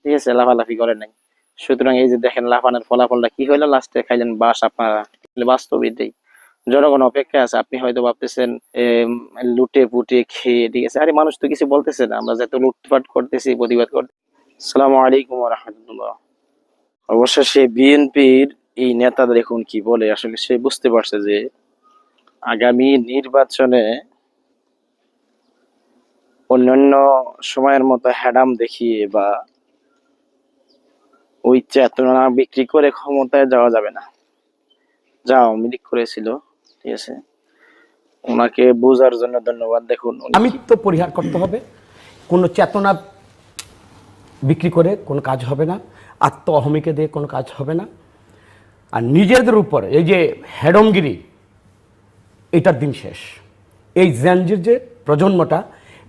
ঠিক আছে, লাফালাফি করে নাই। সুতরাং এই যে দেখেন লাফানোর ফলাফলটা কি হইল, লাস্টে খাইলেন বাস আপনারা। বাস্তব এটাই জনগণ অপেক্ষা আছে, আপনি হয়তো ভাবতেছেন লুটে পুটে খেয়ে, ঠিক আছে? আরে মানুষ তো কিছু বলতেছে না, আমরা যত লুটপাট করতেছি, প্রতিবাদ করতে সালামু আলাইকুম রহমতুল্লাহ অবশেষে বিএনপির এই নেতা দেখুন কি বলে, আসলে সে বুঝতে পারছে যে আগামী নির্বাচনে অন্যান্য সময়ের মতো হ্যাডাম দেখিয়ে বা ওই চেতনা বিক্রি করে ক্ষমতায় যাওয়া যাবে না। যা আওয়ামী করেছিল, ঠিক আছে? ওনাকে বোঝার জন্য ধন্যবাদ, দেখুন আমিত্ব পরিহার করতে হবে। কোনো চেতনা বিক্রি করে কোনো কাজ হবে না। আত্ম অহমিকে দিয়ে কোনো কাজ হবে না। আর নিজেদের উপর, এই যে হেডমগিরি, এটার দিন শেষ। এই জ্যানজির যে প্রজন্মটা,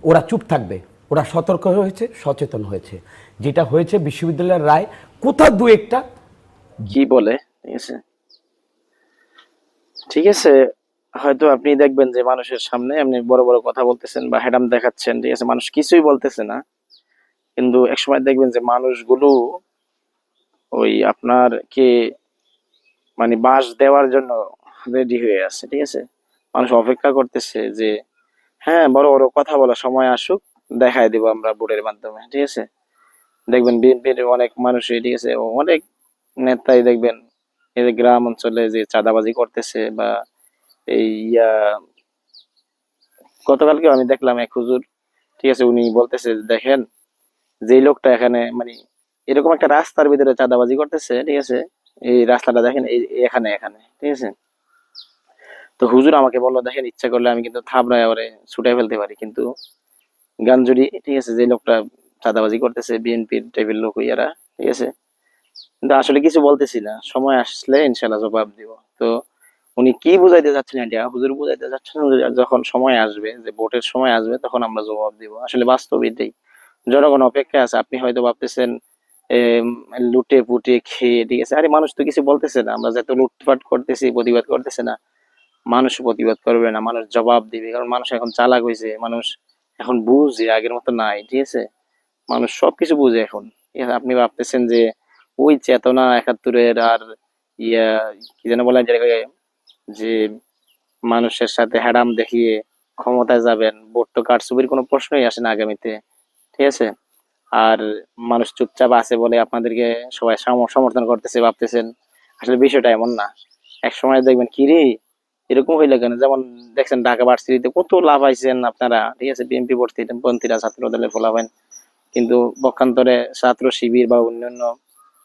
ওরা চুপ থাকবে। ওরা সতর্ক হয়েছে, সচেতন হয়েছে। যেটা হয়েছে বিশ্ববিদ্যালয়ের রায় কোথাও দু একটা? কি বলে? ঠিক আছে। ঠিক আছে, হয়তো আপনি দেখবেন যে মানুষের সামনে আপনি বড় বড় কথা বলতেছেন বা হ্যাডাম দেখাচ্ছেন, ঠিক আছে, মানুষ কিছুই বলতেছে না। কিন্তু একসময় দেখবেন যে মানুষগুলো ওই আপনার কে মানে বাস দেওয়ার জন্য রেডি হয়ে আছে, ঠিক আছে। মানুষ অপেক্ষা করতেছে যে হ্যাঁ বড় বড় কথা বলার সময় আসুক দেখাই দেবো আমরা বোর্ডের মাধ্যমে, ঠিক আছে? দেখবেন বিএনপির অনেক মানুষই, ঠিক আছে? অনেক নেতাই দেখবেন এই যে গ্রাম অঞ্চলে যে চাঁদাবাজি করতেছে বা এই ইয়া গতকালকে আমি দেখলাম এক হুজুর, ঠিক আছে? উনি বলতেছে দেখেন যে লোকটা এখানে মানে এরকম একটা রাস্তার ভিতরে চাঁদাবাজি করতেছে, ঠিক আছে? এই রাস্তাটা দেখেন, এই এখানে এখানে, ঠিক আছে? তো হুজুর আমাকে বলল, দেখেন, ইচ্ছা করলে আমি কিন্তু থাবড়ায় ওরে ছুটাই ফেলতে পারি, কিন্তু গাঞ্জুরি ঠিক আছে, যে লোকটা চাঁদাবাজি করতেছে, বিএনপির টাইপের লোক ইয়ারা ঠিক আছে? কিন্তু আসলে কিছু বলতেছি না, সময় আসলে ইনশাল্লাহ জবাব দিব। তো উনি কি বুঝাইতে যাচ্ছেন এটা? হুজুর বুঝাইতে যাচ্ছেন যখন সময় আসবে, যে ভোটের সময় আসবে, তখন আমরা জবাব দিব। আসলে বাস্তব এটাই জনগণ অপেক্ষা আছে, আপনি হয়তো ভাবতেছেন লুটে পুটে খেয়ে, ঠিক আছে? আরে মানুষ তো কিছু বলতেছে না, আমরা যত লুটপাট করতেছি, প্রতিবাদ করতেছে না, মানুষ প্রতিবাদ করবে না, মানুষ জবাব দিবে, কারণ মানুষ এখন চালাক হয়েছে মানুষ এখন বুঝে, আগের মতো নাই, ঠিক আছে? মানুষ সবকিছু বুঝে এখন। আপনি ভাবতেছেন যে ওই চেতনা একাত্তরের আর ইয়া, কি যেন বলেন যে মানুষের সাথে হ্যাডাম দেখিয়ে ক্ষমতায় যাবেন, ভোট তো কারচুপির কোনো প্রশ্নই আসে না আগামীতে, ঠিক আছে? আর মানুষ চুপচাপ আছে বলে আপনাদেরকে সবাই সমর্থন করতেছে, ভাবতেছেন। আসলে বিষয়টা এমন না। এক সময় দেখবেন, কি রে? এরকম হইলে কেন? যেমন দেখছেন ঢাকা ভার্সিটিতে কত লাভ আইছেন আপনারা। ঠিক আছে বিএনপি ভর্তি পন্থীরা ছাত্র দলে ফলাবেন কিন্তু পক্ষান্তরে ছাত্র শিবির বা অন্যান্য,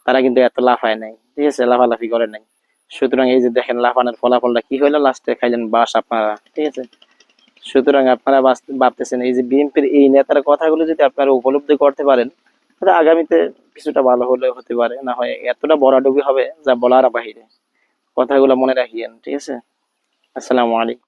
তারা কিন্তু এত লাফায় নাই। ঠিক আছে, লাফালাফি করে নাই। সুতরাং এই যে দেখেন লাফানোর ফলাফলটা কি হইল? লাস্টে খাইলেন বাস আপনারা। ঠিক আছে? সুতরাং আপনারা ভাবতেছেন এই যে বিএনপির এই নেতার কথাগুলো যদি আপনারা উপলব্ধি করতে পারেন, তাহলে আগামীতে কিছুটা ভালো হলেও হতে পারে। না হয় এতটা বড়াডুবি হবে যা বলার বাহিরে কথাগুলো মনে রাখিয়েন, ঠিক আছে? আসসালামু আলাইকুম।